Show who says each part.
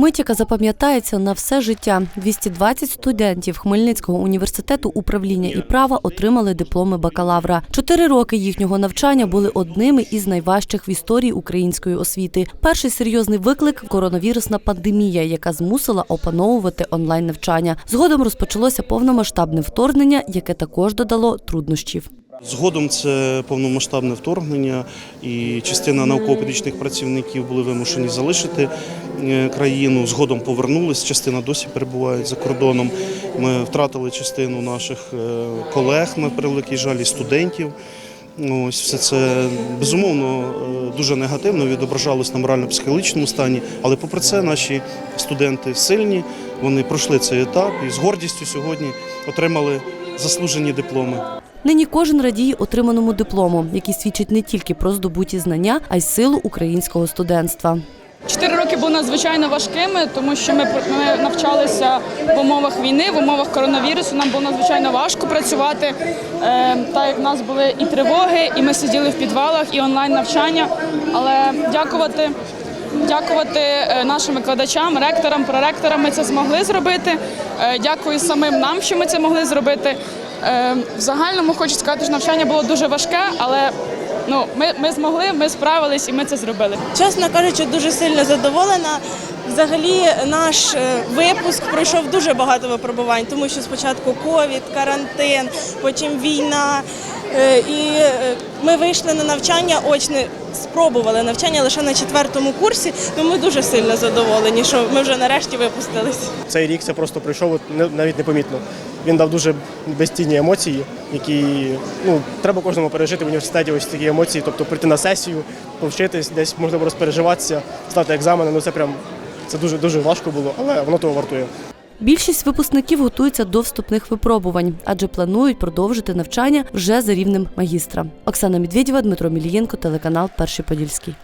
Speaker 1: Мить, запам'ятається на все життя. 220 студентів Хмельницького університету управління і права отримали дипломи бакалавра. Чотири роки їхнього навчання були одними із найважчих в історії української освіти. Перший серйозний виклик коронавірусна пандемія, яка змусила опановувати онлайн навчання. Згодом розпочалося повномасштабне вторгнення, яке також додало труднощів.
Speaker 2: Згодом це повномасштабне вторгнення, і частина науково-педагогічних працівників були вимушені залишити е, країну. Згодом повернулись, частина досі перебувають за кордоном. Ми втратили частину наших е, колег, на превеликий жаль, і студентів. Ось все це безумовно е, дуже негативно відображалось на морально-психологічному стані. Але попри це, наші студенти сильні, вони пройшли цей етап і з гордістю сьогодні отримали заслужені дипломи.
Speaker 1: Нині кожен радіє отриманому диплому, який свідчить не тільки про здобуті знання, а й силу українського студентства.
Speaker 3: Чотири роки були надзвичайно важкими, тому що ми, ми навчалися в умовах війни, в умовах коронавірусу. Нам було надзвичайно важко працювати, е, так як в нас були і тривоги, і ми сиділи в підвалах, і онлайн навчання. Але дякувати. Дякувати е, нашим викладачам, ректорам, проректорам. Ми це змогли зробити. Е, Дякую самим нам, що ми це могли зробити. Е, В загальному хочу сказати, що навчання було дуже важке, але ну ми, ми змогли, ми справились і ми це зробили.
Speaker 4: Чесно кажучи, дуже сильно задоволена. Взагалі, наш е, випуск пройшов дуже багато випробувань, тому що спочатку ковід, карантин, потім війна. Е, І е, ми вийшли на навчання очне, спробували навчання лише на четвертому курсі. Тому ми дуже сильно задоволені, що ми вже нарешті випустились.
Speaker 5: Цей рік це просто не- навіть непомітно. Він дав дуже безцінні емоції, які ну треба кожному пережити в університеті. Ось такі емоції, тобто прийти на сесію, повчитись, десь можливо розпереживатися, стати екзамени. Ну це прям це дуже дуже важко було, але воно того вартує.
Speaker 1: Більшість випускників готуються до вступних випробувань, адже планують продовжити навчання вже за рівнем магістра. Оксана Медведєва, Дмитро Мілієнко, телеканал Перший Подільський.